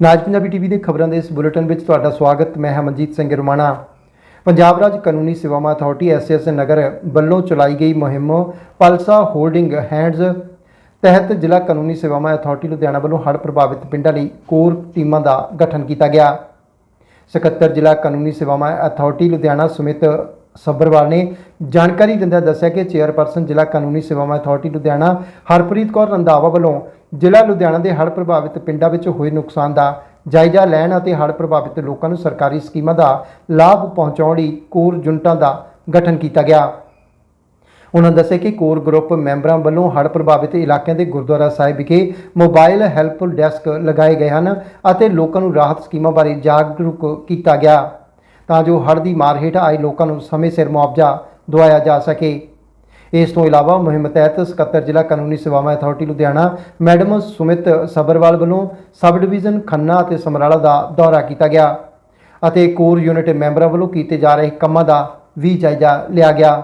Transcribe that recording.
ਨਾਜ Punjabi TV ਦੇ ਖਬਰਾਂ ਦੇ ਇਸ ਬੁਲੇਟਿਨ ਵਿੱਚ ਤੁਹਾਡਾ ਸਵਾਗਤ, ਮੈਂ ਹਮਨਜੀਤ ਸਿੰਘ ਰੁਮਾਣਾ। ਪੰਜਾਬ ਰਾਜ ਕਾਨੂੰਨੀ ਸੇਵਾਵਾਂ ਅਥਾਰਟੀ ਐਸਐਸ ਨਗਰ ਵੱਲੋਂ ਚਲਾਈ ਗਈ ਮੁਹਿੰਮ ਪਲਸਾ ਹੋਲਡਿੰਗ ਹੈਂਡਜ਼ ਤਹਿਤ ਜ਼ਿਲ੍ਹਾ ਕਾਨੂੰਨੀ ਸੇਵਾਵਾਂ ਅਥਾਰਟੀ ਲੁਧਿਆਣਾ ਵੱਲੋਂ ਹੜ੍ਹ ਪ੍ਰਭਾਵਿਤ ਪਿੰਡਾਂ ਲਈ ਕੋਰ ਟੀਮਾਂ ਦਾ ਗਠਨ ਕੀਤਾ ਗਿਆ। ਸਕੱਤਰ ਜ਼ਿਲ੍ਹਾ ਕਾਨੂੰਨੀ ਸੇਵਾਵਾਂ ਅਥਾਰਟੀ ਲੁਧਿਆਣਾ ਸਮਿਤ ਸੱਭਰਵਾਲ ਨੇ ਜਾਣਕਾਰੀ ਦਿੰਦਿਆਂ ਦੱਸਿਆ ਕਿ ਚੇਅਰਪਰਸਨ ਜ਼ਿਲ੍ਹਾ ਕਾਨੂੰਨੀ ਸੇਵਾਵਾਂ ਅਥਾਰਟੀ ਲੁਧਿਆਣਾ ਹਰਪ੍ਰੀਤ ਕੌਰ ਰੰਧਾਵਾ ਵੱਲੋਂ ਜ਼ਿਲ੍ਹਾ ਲੁਧਿਆਣਾ ਦੇ ਹੜ੍ਹ ਪ੍ਰਭਾਵਿਤ ਪਿੰਡਾਂ ਵਿੱਚ ਹੋਏ ਨੁਕਸਾਨ ਦਾ ਜਾਇਜ਼ਾ ਲੈਣ ਅਤੇ ਹੜ੍ਹ ਪ੍ਰਭਾਵਿਤ ਲੋਕਾਂ ਨੂੰ ਸਰਕਾਰੀ ਸਕੀਮਾਂ ਦਾ ਲਾਭ ਪਹੁੰਚਾਉਣ ਲਈ ਕੋਰ ਯੂਨਿਟਾਂ ਦਾ ਗਠਨ ਕੀਤਾ ਗਿਆ। ਉਹਨਾਂ ਦੱਸਿਆ ਕਿ ਕੋਰ ਗਰੁੱਪ ਮੈਂਬਰਾਂ ਵੱਲੋਂ ਹੜ੍ਹ ਪ੍ਰਭਾਵਿਤ ਇਲਾਕਿਆਂ ਦੇ ਗੁਰਦੁਆਰਾ ਸਾਹਿਬ ਵਿਖੇ ਮੋਬਾਈਲ ਹੈਲਪ ਡੈਸਕ ਲਗਾਏ ਗਏ ਹਨ ਅਤੇ ਲੋਕਾਂ ਨੂੰ ਰਾਹਤ ਸਕੀਮਾਂ ਬਾਰੇ ਜਾਗਰੂਕ ਕੀਤਾ ਗਿਆ ਤਾਂ ਜੋ ਹੜ੍ਹ ਦੀ ਮਾਰ ਹੇਠ ਆਏ ਲੋਕਾਂ ਨੂੰ ਸਮੇਂ ਸਿਰ ਮੁਆਵਜ਼ਾ ਦਵਾਇਆ ਜਾ ਸਕੇ। ਇਸ ਤੋਂ ਇਲਾਵਾ ਮੁਹਿੰਮ ਤਹਿਤ ਸਕੱਤਰ ਜ਼ਿਲ੍ਹਾ ਕਾਨੂੰਨੀ ਸੇਵਾਵਾਂ ਅਥਾਰਟੀ ਲੁਧਿਆਣਾ, ਮੈਡਮ ਸੁਮਿਤ ਸਬਰਵਾਲ ਵੱਲੋਂ ਸਬ ਡਿਵੀਜ਼ਨ ਖੰਨਾ ਅਤੇ ਸਮਰਾਲਾ ਦਾ ਦੌਰਾ ਕੀਤਾ ਗਿਆ ਅਤੇ ਕੋਰ ਯੂਨਿਟ ਮੈਂਬਰਾਂ ਵੱਲੋਂ ਕੀਤੇ ਜਾ ਰਹੇ ਕੰਮਾਂ ਦਾ ਵੀ ਜਾਇਜ਼ਾ ਲਿਆ ਗਿਆ।